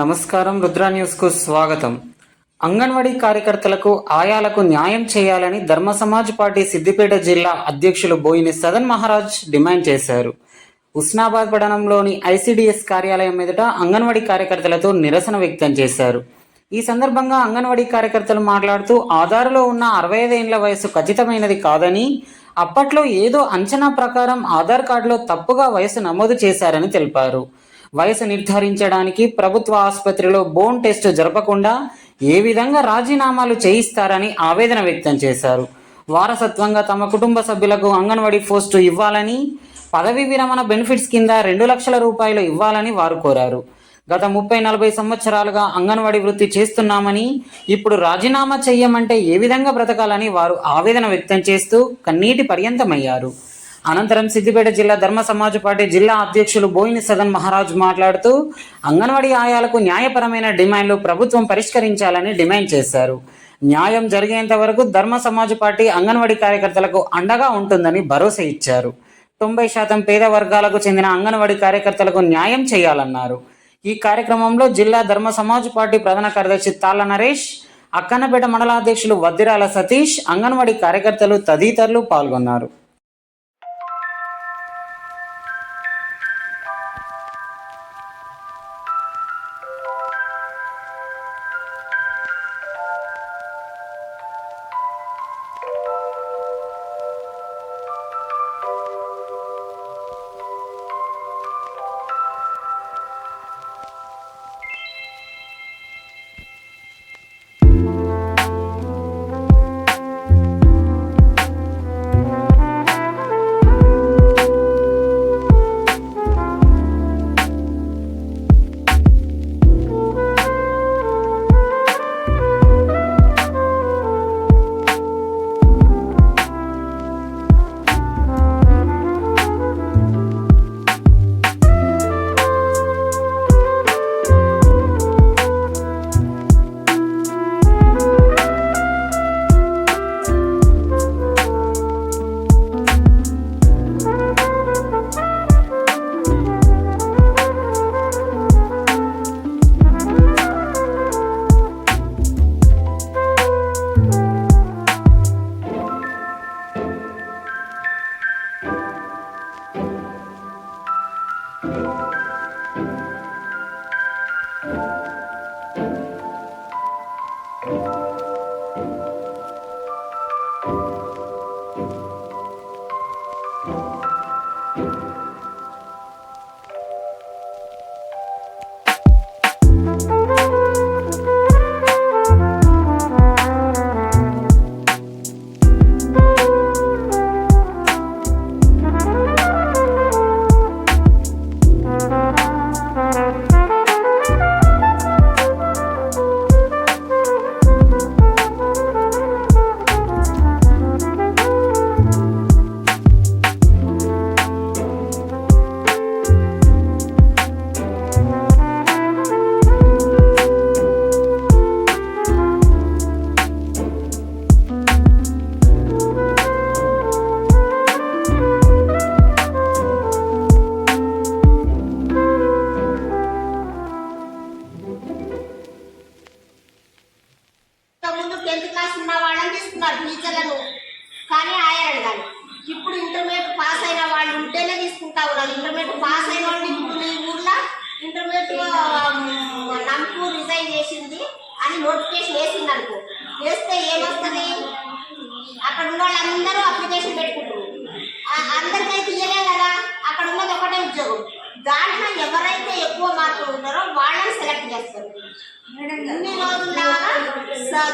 నమస్కారం రుద్ర న్యూస్కు స్వాగతం. అంగన్వాడీ కార్యకర్తలకు ఆయాలకు న్యాయం చేయాలని ధర్మ సమాజ్ పార్టీ సిద్దిపేట జిల్లా అధ్యక్షులు బోయిని సదన్ మహారాజ్ డిమాండ్ చేశారు. ఉస్నాబాద్ పట్టణంలోని ఐసిడిఎస్ కార్యాలయం ఎదుట అంగన్వాడీ కార్యకర్తలతో నిరసన వ్యక్తం చేశారు. ఈ సందర్భంగా అంగన్వాడీ కార్యకర్తలు మాట్లాడుతూ ఆధార్లో ఉన్న అరవై ఐదేళ్ళ వయసు ఖచ్చితమైనది కాదని అప్పట్లో ఏదో అంచనా ప్రకారం ఆధార్ కార్డులో తప్పుగా వయసు నమోదు చేశారని తెలిపారు. వయసు నిర్ధారించడానికి ప్రభుత్వ ఆసుపత్రిలో బోన్ టెస్ట్ జరపకుండా ఏ విధంగా రాజీనామాలు చేయిస్తారని ఆవేదన వ్యక్తం చేశారు. వారసత్వంగా తమ కుటుంబ సభ్యులకు అంగన్వాడీ పోస్టు ఇవ్వాలని పదవీ విరమణ బెనిఫిట్స్ కింద రెండు లక్షల రూపాయలు ఇవ్వాలని వారు కోరారు. గత ముప్పై నలభై సంవత్సరాలుగా అంగన్వాడీ వృత్తి చేస్తున్నామని ఇప్పుడు రాజీనామా చెయ్యమంటే ఏ విధంగా బ్రతకాలని వారు ఆవేదన వ్యక్తం చేస్తూ కన్నీటి పర్యంతమయ్యారు. అనంతరం సిద్దిపేట జిల్లా ధర్మ సమాజ్ పార్టీ జిల్లా అధ్యక్షులు బోయిని సదన్ మహారాజ్ మాట్లాడుతూ అంగన్వాడీ ఆయాలకు న్యాయపరమైన డిమాండ్లు ప్రభుత్వం పరిష్కరించాలని డిమాండ్ చేశారు. న్యాయం జరిగేంత వరకు ధర్మ సమాజ్ పార్టీ అంగన్వాడీ కార్యకర్తలకు అండగా ఉంటుందని భరోసా ఇచ్చారు. తొంభై శాతం పేద వర్గాలకు చెందిన అంగన్వాడీ కార్యకర్తలకు న్యాయం చేయాలన్నారు. ఈ కార్యక్రమంలో జిల్లా ధర్మ సమాజ్ పార్టీ ప్రధాన కార్యదర్శి తాళ్ళ నరేష్ అక్కన్నపేట మండలాధ్యక్షులు వద్దిరాల సతీష్ అంగన్వాడీ కార్యకర్తలు తదితరులు పాల్గొన్నారు. అని నోటిఫికేషన్ వేసింది అనుకో. వేస్తే ఏమొస్తుంది? అక్కడ ఉన్న వాళ్ళందరూ అప్లికేషన్ పెట్టుకుంటారు అందరికైతే ఇయ్యలే కదా? అక్కడ ఉన్నది ఒకటే ఉద్యోగం. దాంట్లో ఎవరైతే ఎక్కువ మార్కులు ఉంటారో వాళ్ళని సెలెక్ట్ చేస్తారు. ఇన్ని రోజుల్లాగా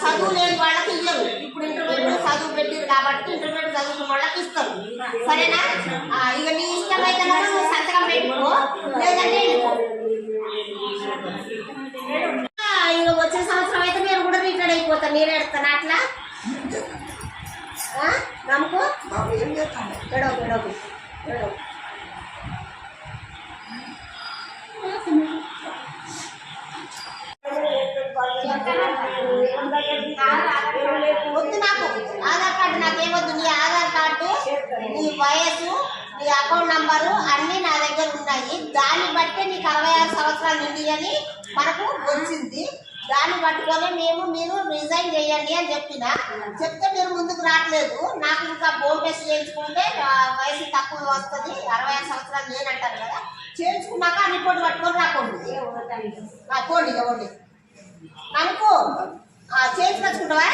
చదువు లేని వాళ్ళకి ఇయ్యరు. ఇప్పుడు ఇంటర్మీడియట్ చదువు పెట్టిరు కాబట్టి ఇంటర్మీడియట్ చదువుకున్న వాళ్ళకి ఇస్తారు. సరేనా? ఇక నీ ఇష్టమైతే సంతకం పెట్టుకో. లేదంటే వెళ్ళిపో ఆ, ఇక వచ్చే సంవత్సరం అయితే మీరు కూడా రిటైర్ అయిపోతారు మీరు ఎడతాను అట్లా ఆ? నమ్మకు ఎడవకు ఎడవకు ఎడవకు వద్దు నాకు ఆధార్ కార్డు నాకేమొద్దు నీ ఆధార్ కార్డు నీ వయసు నీ అకౌంట్ నంబరు అన్నీ నా దగ్గర ఉన్నాయి. దాన్ని బట్టి నీకు అరవై ఆరు సంవత్సరాలు నిండి అని మనకు వచ్చింది. దాన్ని పట్టుకొని మేము మీరు రిజైన్ చేయండి అని చెప్పిన. చెప్తే మీరు ముందుకు రావట్లేదు నాకు ఇంకా బోన్ టెస్ట్ చేయించుకుంటే వయసు తక్కువ వస్తుంది. అరవై ఐదు సంవత్సరాలు లేనంటారు కదా. చేయించుకున్నాక ఆ రిపోర్ట్ పట్టుకొని రాకండి. ఇక పోండి అనుకో. ఆ, చేయించుకొచ్చుకుంటావా.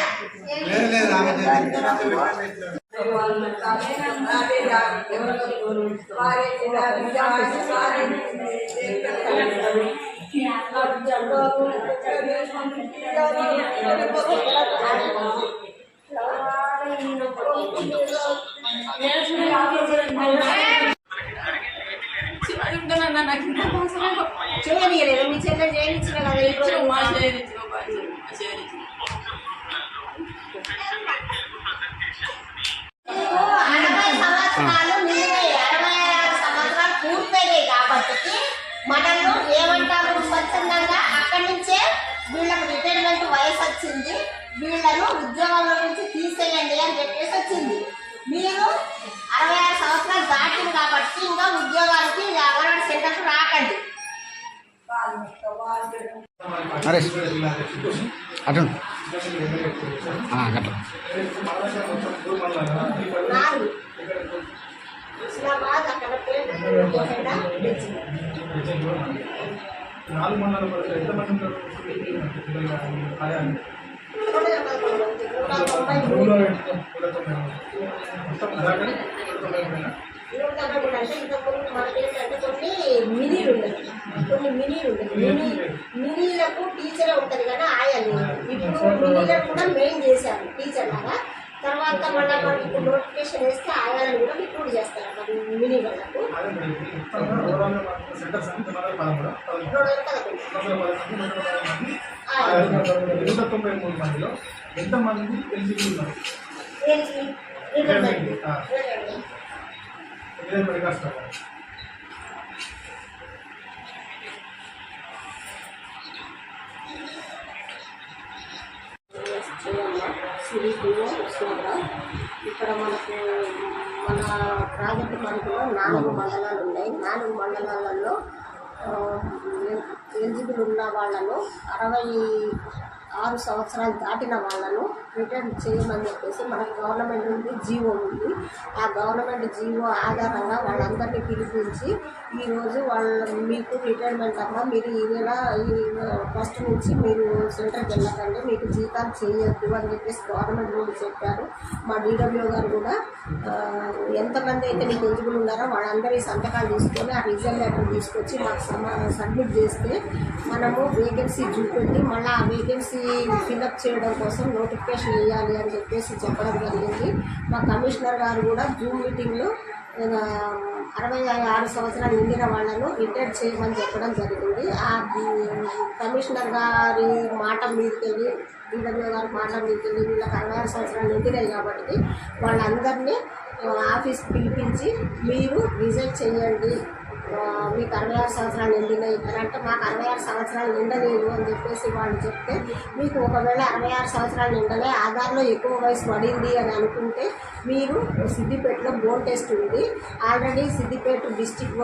చేయలేదు మీ చెల్లెలు చేయించిన కదా ఈ రోజు అరవై సంవత్సరాలు నిండినాయి అరవై ఆరు సంవత్సరాలు పూర్తయినాయి కాబట్టి మనల్ని ఏమంటారు స్వచ్ఛందంగా అక్కడి నుంచే వీళ్ళకి రిటైర్మెంట్ వయసు వచ్చింది వీళ్ళను ఉద్యోగంలో నుంచి తీసేయండి అని చెప్పేసి వచ్చింది. మీరు అరవై ఆరు సంవత్సరాలు దాటింది కాబట్టి ఇంకా ఉద్యోగానికి అంగన్వాడీ సెంటర్కి రాకండి. అటు నాలుగు. మండల ఉంటారు ఎంత? మంది. మొత్తం మినీలు ఉన్నాయి కొన్ని మినీలు ఉన్నాయి మినీ మినీలకు టీచరే ఉంటుంది కానీ ఆయలు ఇప్పుడు మినీలకు కూడా మెయిన్ చేశారు టీచర్ లాగా తర్వాత మళ్ళీ మనకి ఇప్పుడు నోటిఫికేషన్ వేస్తే ఆయాలను కూడా రిక్రూట్ చేస్తారు మినీ వాళ్ళకు తొంభై మూడు మందిలో ఎంతమంది ఎలిజిబుల్ ఉన్నారు పరికాస్తారు సిరిపురం ఉస్మానాబాద్ ఇక్కడ మనకు మన ప్రాజెక్టు పరిధిలో నాలుగు మండలాలు ఉన్నాయి. నాలుగు మండలాలలో ఎలిజిబుల్ ఉన్న వాళ్ళను అరవై ఆరు సంవత్సరాలు దాటిన వాళ్ళను రిటర్న్ చేయమని చెప్పేసి మనకు గవర్నమెంట్ నుండి జీవో ఉంది. ఆ గవర్నమెంట్ జీవో ఆధారంగా వాళ్ళందరినీ పిలిపించి ఈరోజు వాళ్ళ మీకు రిటైర్మెంట్ అమ్మ మీరు ఈ నెల ఈ ఫస్ట్ నుంచి మీరు సెంటర్కి వెళ్ళకండి మీకు జీతాలు చేయొద్దు అని చెప్పేసి గవర్నమెంట్ నుండి చెప్పారు. మా డీడబ్ల్యూ గారు కూడా ఎంతమంది అయితే మీకు ఎలిజిబుల్ ఉన్నారో వాళ్ళందరి సంతకాలు తీసుకొని ఆ రిజల్ట్ లెటర్ తీసుకొచ్చి మాకు సబ్మిట్ చేస్తే మనము వేకెన్సీ చూపెట్టి మళ్ళీ ఆ వేకెన్సీ ఫిలప్ చేయడం కోసం నోటిఫికేషన్ ఇవ్వాలి అని చెప్పేసి చెప్పడం జరిగింది. మా కమిషనర్ గారు కూడా జూమ్ మీటింగ్లో అరవై ఆరు సంవత్సరాలు నిండిన వాళ్ళను రిటైర్ చేయమని చెప్పడం జరిగింది. ఆ కమిషనర్ గారి మాట మీదకెళ్ళి వెళ్ళి గారి మాట మీదకెళ్ళి వీళ్ళకి అరవై ఆరు సంవత్సరాలు నిండినాయి కాబట్టి వాళ్ళందరినీ ఆఫీస్ ఆఫీస్కి పిలిపించి మీరు రిజైన్ చేయండి. మీకు అరవై ఆరు సంవత్సరాలు నిండినాయి అని అంటే మాకు అరవై ఆరు సంవత్సరాలు నిండలేదు అని చెప్పేసి వాళ్ళు చెప్తే మీకు ఒకవేళ అరవై ఆరు సంవత్సరాలు నిండలే ఆధార్లో ఎక్కువ వయసు పడింది అని అనుకుంటే మీరు సిద్దిపేటలో బోన్ టెస్ట్ ఉంది. ఆల్రెడీ సిద్దిపేట డిస్టిక్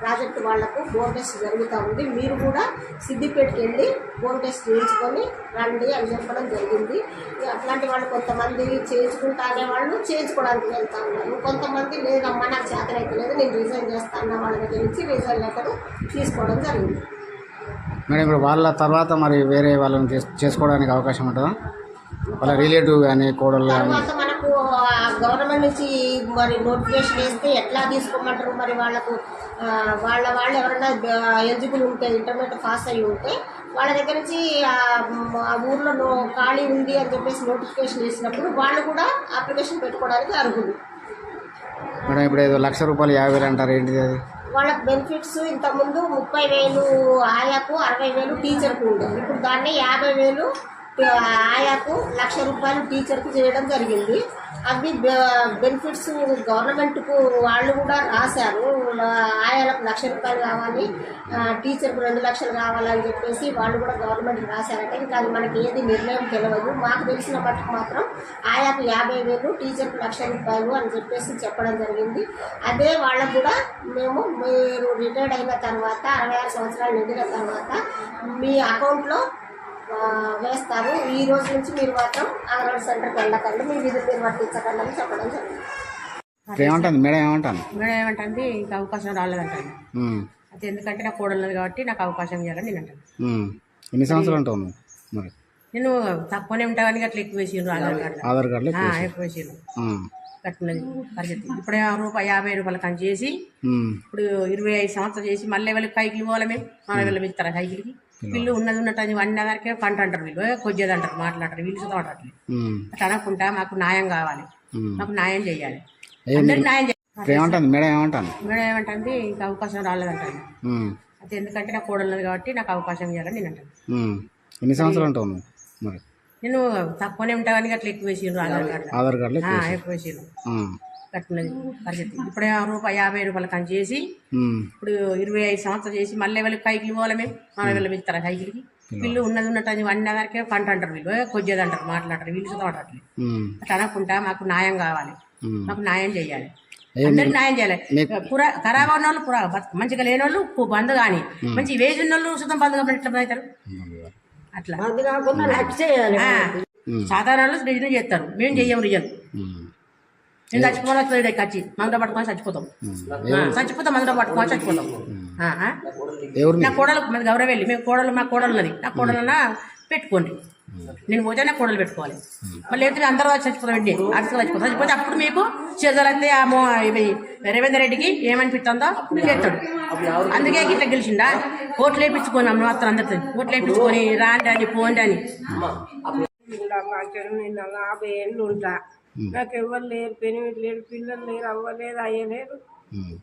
ప్రాజెక్ట్ వాళ్ళకు బోన్ టెస్ట్ జరుగుతూ ఉంది. మీరు కూడా సిద్దిపేటకి వెళ్ళి బోన్ టెస్ట్ చేయించుకొని రండి అని చెప్పడం జరిగింది. అట్లాంటి వాళ్ళు కొంతమంది చేయించుకుంటానే వాళ్ళు చేయించుకోవడానికి వెళ్తా ఉన్నారు. కొంతమంది లేదమ్మా నాకు చేతనైతే లేదు నేను రిజైన్ చేస్తాను అన్న వాళ్ళ దగ్గర నుంచి రిజైన్ లెటర్ తీసుకోవడం జరిగింది. మేడం ఇప్పుడు వాళ్ళ తర్వాత మరి వేరే వాళ్ళని చేస్- చేసుకోవడానికి అవకాశం ఉంటుందా? వాళ్ళ రిలేటివ్ కానీ కోడలు కానీ మనకు గవర్నమెంట్ నుంచి మరి నోటిఫికేషన్ వేస్తే ఎట్లా తీసుకోమంటారు? మరి వాళ్ళకు వాళ్ళ వాళ్ళు ఎవరైనా ఎలిజిబుల్ ఉంటే ఇంటర్మీడియట్ పాస్ అయ్యి ఉంటే వాళ్ళ దగ్గర నుంచి ఆ, ఊర్లో ఖాళీ ఉంది అని చెప్పేసి నోటిఫికేషన్ వేసినప్పుడు వాళ్ళు కూడా అప్లికేషన్ పెట్టుకోవడానికి అర్హులు. మేడం ఇప్పుడు ఏదో లక్ష రూపాయలు యాభై వేలు అంటారు ఏంటిది అది? వాళ్ళకి బెనిఫిట్స్ ఇంతకుముందు ముప్పై వేలు ఆయాకు అరవై వేలు టీచర్కు ఉండేది. ఇప్పుడు దాన్ని యాభై వేలు ఆయాకు లక్ష రూపాయలు టీచర్కి చేయడం జరిగింది. అవి బెనిఫిట్స్ గవర్నమెంట్కు వాళ్ళు కూడా రాశారు. ఆయాలకు లక్ష రూపాయలు కావాలి టీచర్కు రెండు లక్షలు కావాలని చెప్పేసి వాళ్ళు కూడా గవర్నమెంట్ రాశారంటే. ఇంకా అది మనకి ఏది నిర్ణయం తెలియదు మాకు తెలిసిన మట్టుకు మాత్రం ఆయాకు యాభై వేలు టీచర్కు లక్ష రూపాయలు అని చెప్పేసి చెప్పడం జరిగింది. అదే వాళ్ళకు కూడా మేము మీరు రిటైర్డ్ అయిన తర్వాత అరవై ఆరు సంవత్సరాలు నిండిన తర్వాత మీ అకౌంట్లో వేస్తారు ఈ రోజు నుంచి మీరు మాత్రం అంగన్వాడీ సెంటర్కి వెళ్ళకండి. మీ విధులు మీరు వర్తించకండి అని చెప్పడం జరిగింది. ఏమంటుంది? మేడం ఏమంటాను మేడం ఏమంటుంది? ఇంకా అవకాశం రాలేదంటాను అది ఎందుకంటే నాకు కోడలు ఉన్నది కాబట్టి నాకు అవకాశం ఇవ్వాలని నేను అంటాను. ఎన్ని సంవత్సరాలు ఉంటావు మరి? నేను తక్కువనే ఉంటా కానీ అట్లా ఎక్కువ వేసిండ్రు ఆధార్ కార్డు ఎక్కువ వేసిండ్రు ఉమ్, కట్టున్నది పరిస్థితి. ఇప్పుడే ఆ రూపాయి యాభై రూపాయలు కని చేసి ఇప్పుడు ఇరవై ఐదు సంవత్సరాలు చేసి మళ్ళీ వాళ్ళకి కైకిలు పోవాలి మేము? మన వీళ్ళు వెళ్తారా కైకిలికి వీళ్ళు ఉన్నది ఉన్నట్టు అన్ని దగ్గరే పంట అంటారు వీళ్ళు. కొద్దిది అంటారు మాట్లాడరు. వీళ్ళు ఉమ్, అట్లా. అనకుండా మాకు న్యాయం కావాలి. ఉమ్. మాకు న్యాయం చేయాలి. న్యాయం ఏమంటుంది? మేడం ఏమంటాను మేడం ఏమంటుంది? ఇంకా అవకాశం రాలేదంటాను ఉమ్, అది ఎందుకంటే నాకు కోడలు ఉన్నది కాబట్టి నాకు అవకాశం ఇవ్వాలని నేను అంటాను. ఎన్ని సంవత్సరాలు ఉంటావు మరి? నేను తక్కువనే ఉంటా కానీ అట్లా ఎక్కువ ఆధార్ కార్డు ఎక్కువ ఉమ్, కట్టున్నది పరిస్థితి. ఇప్పుడే ఆ రూపాయి యాభై రూపాయలు కని చేసి ఇప్పుడు ఇరవై ఐదు సంవత్సరాలు చేసి మళ్ళీ వాళ్ళకి కైకిలు పోవాలి మేము? మన వీళ్ళు వెళ్తారా కైకిలికి వీళ్ళు ఉన్నది ఉన్నట్టు అని అన్ని దగ్గరే పంట అంటారు వీళ్ళు. కొద్దిది అంటారు మాట్లాడరు వీళ్ళు ఉమ్, అట్లా. అనకుండా మాకు న్యాయం కావాలి. మాకు న్యాయం చేయాలి. ఏ అందరికి న్యాయం చేయాలి. పురా ఖరాబ్ ఉన్న వాళ్ళు పురా బతు- మంచిగా లేని వాళ్ళు బంద్ కానీ మంచి వేజ్ ఉన్న వాళ్ళు సుతం బంద్ కాబట్టి ఎట్లా అవుతారు అట్లా. సాధారణ వాళ్ళు రిజన్ చేస్తారు. మేము చెయ్యం రిజన్. నేను చచ్చిపోవాలి కచ్చి మందులో పట్టుకొని చచ్చిపోతాం. ఆ, చచ్చిపోతాం మందులో పట్టుకొని చచ్చిపోతాం. నా కోడలు మాది గౌరవ వెళ్ళి మేము కోడలు మా కోడలు ఉన్నది. నా కోడలన్నా పెట్టుకోండి. నేను పోతే నా కోడలు పెట్టుకోవాలి. మళ్ళీ లేకపోతే అందరూ చచ్చిపోతాం అండి అడుగు చచ్చిపోతాం చచ్చిపోతే అప్పుడు మీకు చేతులైతే ఆ మో ఇవి రేవేందర్ రెడ్డికి ఏమనిపిస్తుందో చేస్తాడు. అందుకే ఇట్లా గెలిచిండా? ఓట్లు వేయించుకొని అమ్మ మాత్రం అందరితో. ఓట్లు వేయించుకొని రాండి అని పోండి అని. యాభై ఏళ్ళు ఉంటా. నాకు ఎవరు లేరు పెనిమిటి లేరు పిల్లలు లేరు అవ్వలేదు అయ్యలేదు ఉమ్.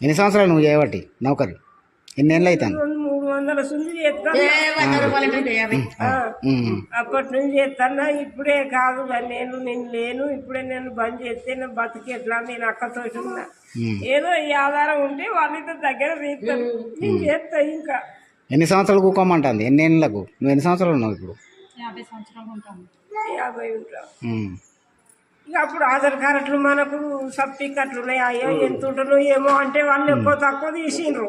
ఎన్ని సంవత్సరాలు నువ్వు చేయబట్టి నౌకరి? ఎన్ని ఏళ్ళు అవుతాను మూడు వందల సుంది చేస్తాను అప్పటి నుంచి చేస్తాను ఇప్పుడే కాదు నేను నేను లేను ఇప్పుడే నేను బంద్ చేస్తే నేను బతికి ఎట్లా? నేను అక్కతో ఉన్నా. ఏదో ఈ ఆధారం ఉంటే వాళ్ళిద్దరు దగ్గర తీస్తాను నేను చేస్తా ఇంకా. ఎన్ని సంవత్సరాలు కూకోమంటుంది ఎన్ని ఏళ్ళకు? నువ్వు ఎన్ని సంవత్సరాలు ఉన్నావు ఇప్పుడు? యాభై ఉంటా ఉమ్, ఇక అప్పుడు ఆధార్ కార్డులు మనకు సర్టిఫికెట్లు ఉన్నాయి? అయ్యో ఎంత ఉంటున్నావు ఏమో అంటే వాళ్ళు ఎక్కువ తక్కువ తీసిండ్రు.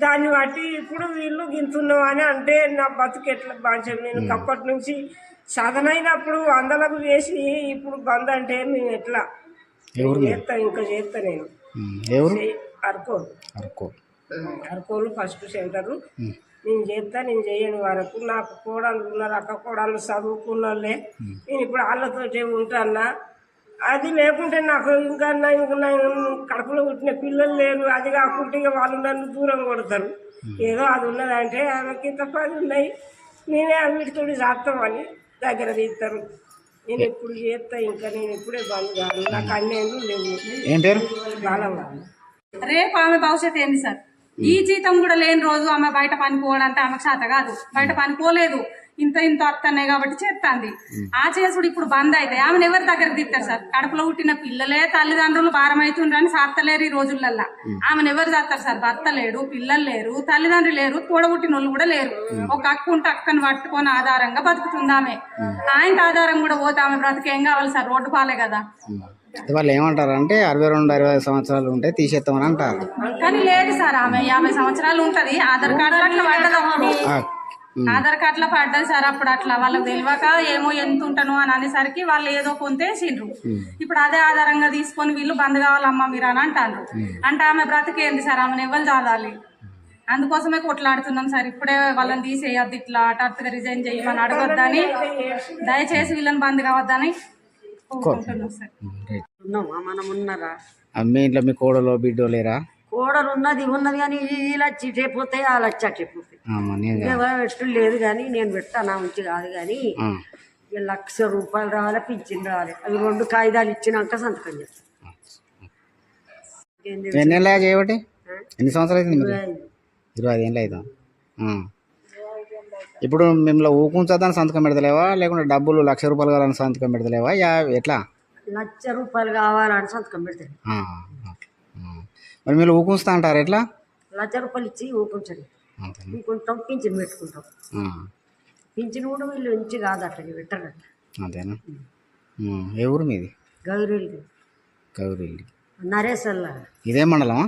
దాన్ని బట్టి ఇప్పుడు వీళ్ళు గింతున్నావు అని అంటే నా బతుకు ఎట్లా బాధ్యత నేను అప్పటి నుంచి సాధనైనప్పుడు వందలకు చేసి ఇప్పుడు బంద్ అంటే నేను ఎట్లా? చేస్తా ఇంకా చేస్తా నేను. అరుకోలు. అరకు అరుకోలు ఫస్ట్ సెంటరు. నేను చేస్తా నేను చేయని వరకు నాకు కోడళ్ళు ఉన్నారు అక్క కోడళ్ళు చదువుకున్న వాళ్ళే నేను ఇప్పుడు వాళ్ళతోటే ఉంటానా అది లేకుంటే నాకు ఇంకా నా ఇంకా కడుపులో పుట్టిన పిల్లలు లేరు. అది కాకుంటే ఇక వాళ్ళు నన్ను దూరం కొడతారు. ఏదో అది ఉన్నదంటే ఆమెకి ఇంత పది ఉన్నాయి. నేనే వీటితో చేస్తామని దగ్గర తీస్తారు. నేను ఎప్పుడు చేస్తా ఇంకా నేను ఇప్పుడే బంద్ కాదు నాకు అన్నేళ్ళు లేవు. రేపు ఆమె భవిష్యత్తు ఏంది సార్? ఈ జీతం కూడా లేని రోజు ఆమె బయట పని పోవడంటే ఆమెకు శాత కాదు. బయట పని పోలేదు ఇంత ఇంత వస్తున్నాయి కాబట్టి చేస్తాంది ఆ చేసుడు ఇప్పుడు బంద్ అయితే ఆమెను ఎవరి దగ్గరకు తిట్టారు సార్? కడుపులో పుట్టిన పిల్లలే తల్లిదండ్రులు భారం అవుతుండ్రని సార్తలేరు ఈ రోజులల్లా. ఆమెను ఎవరు చేస్తారు సార్? భర్త లేడు పిల్లలు లేరు తల్లిదండ్రులు లేరు తోడబుట్టిన వాళ్ళు కూడా లేరు. ఒక అక్క ఉంటే అక్కను పట్టుకొని ఆధారంగా బతుకుతుంది ఆమె ఆయనకి ఆధారం కూడా పోతే ఆమె బ్రతికేం కావాలి సార్? రోడ్డు పాలే కదా. వాళ్ళు ఏమంటారు అంటే అరవై రెండు అరవై ఐదు సంవత్సరాలు ఉంటే తీసేస్తామని అంటారు. కానీ లేదు సార్ ఆమె యాభై సంవత్సరాలు ఉంటది. ఆధార్ కార్డు అట్లా పడ్డది అప్పుడు. ఆధార్ కార్డులో పడ్డది సార్ అప్పుడు అట్లా. వాళ్ళకి తెలియక ఏమో ఎంత ఉంటాను అని అనేసరికి వాళ్ళు ఏదో కొంతేసిండ్రు ఇప్పుడు అదే ఆధారంగా తీసుకొని వీళ్ళు బంద్ కావాలమ్మా మీరు అని అంటారు. అంటే ఆమె బ్రతికేంది సార్ ఆమెను ఎవరు చాదాలి? అందుకోసమే కొట్లాడుతున్నాం సార్. ఇప్పుడే వాళ్ళని తీసేయద్దు ఇట్లా హఠాత్తుగా రిజైన్ చేయమని అడగొద్దని. దయచేసి వీళ్ళని బంద్ కావద్దని. కోరుకుంటున్నాం సార్ రైట్. ఉన్నామా? మనం ఉన్నారా? ఆ, మీ ఇంట్లో మీ కోడలో బిడ్డో లేరా? కోడలు ఉన్నది ఉన్నది కానీ ఇలా చిట్టైపోతే అలా. పెట్టు లేదు కానీ నేను పెట్టాను మంచి కాదు కానీ లక్ష రూపాయలు రావాలి పింఛన్ రావాలి. అవి రెండు కాగితాలు ఇచ్చినాక సంతకం చేస్తాను ఎన్ని చేయబట్టి? ఎన్ని సంవత్సరాలు అవుతుంది ఇరవై ఐదు. ఏళ్ళు అవుతాం ఇప్పుడు మిమ్మల్ని ఊకుంచదని సంతకం పెడతలేవా? లేకుంటే డబ్బులు లక్ష రూపాయలు కావాలని సంతకం పెడతలేవా? యా ఎట్లా? లక్ష రూపాయలు కావాలని సంతకం పెడతారు. మరి మీరు ఊకుంచుతా అంటారు ఎట్లా? లక్ష రూపాయలు ఇచ్చి ఊకుంచండి. ఊకుంటాం పింఛన్ పెట్టుకుంటాం. పింఛన్ కూడా వీళ్ళు నుంచి కాదు అట్లా. పెట్టారట అంతేనా ఏ ఊరు మీది? గౌరీలు గౌరెల్లి నరేసల్లా ఇదే మండలమా?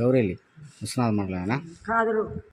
గౌరెల్లి విశ్వనాథ్ మండలమేనా? కాదు